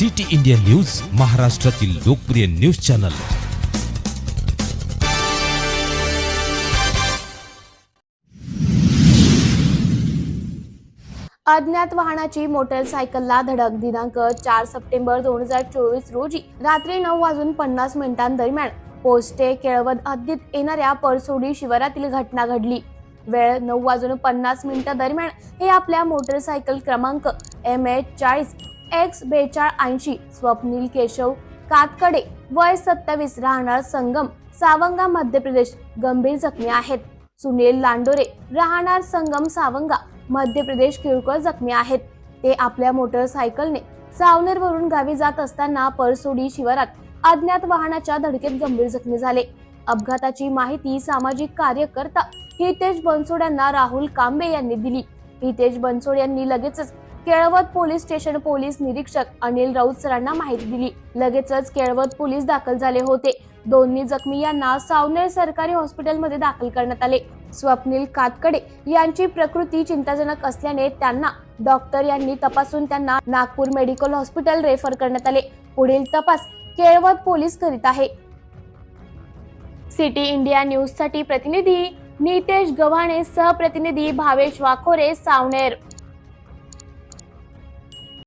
City India news महाराष्ट्रातील लोकप्रिय news channel. अज्ञात वाहनाची मोटरसायकलला धडक दिनांक चार सप्टेंबर दोन हजार चोवीस रोजी रात्री नऊ वाजून पन्नास मिनिटांदरम्यान पोस्टे केळवद हद्दीत येणाऱ्या परसोडी शिवारातील घटना घडली. वेळ नऊ वाजून पन्नास मिनिटं दरम्यान हे आपल्या मोटरसायकल क्रमांक एम एच चाळीस एक्स बेचाळ ऐंशी स्वप्नील केशव कातकडे वय सत्तावीस राहणार संगम सावंगा मध्य प्रदेश गंभीर जखमी आहेत. सुनील लांडोरे राहणार संगम सावंगा मध्य प्रदेश किरकोळ जखमी आहेत. ते आपल्या मोटरसायकलने सावनेर वरून गावी जात असताना परसोडी शिवारात अज्ञात वाहनाच्या धडकेत गंभीर जखमी झाले. अपघाताची माहिती सामाजिक कार्यकर्ता हितेश बनसोड यांना राहुल कांबे यांनी दिली. हितेश बनसोड यांनी लगेचच केळवत पोलीस स्टेशन पोलीस निरीक्षक अनिल राऊत सरांना माहिती दिली. लगेचच केळवत पोलीस दाखल झाले होते. दोन्ही जखमी यांना सावनेर सरकारी हॉस्पिटलमध्ये दाखल करण्यात आले. स्वप्नील कातकडे यांची प्रकृती चिंताजनक असल्याने त्यांना डॉक्टर यांनी तपासून त्यांना नागपूर मेडिकल हॉस्पिटल रेफर करण्यात आले. पुढील तपास केळवत पोलीस करीत आहे. सिटी इंडिया न्यूजसाठी प्रतिनिधी नितेश गव्हाणे सहप्रतिनिधी भावेश वाखोरे सावनेर.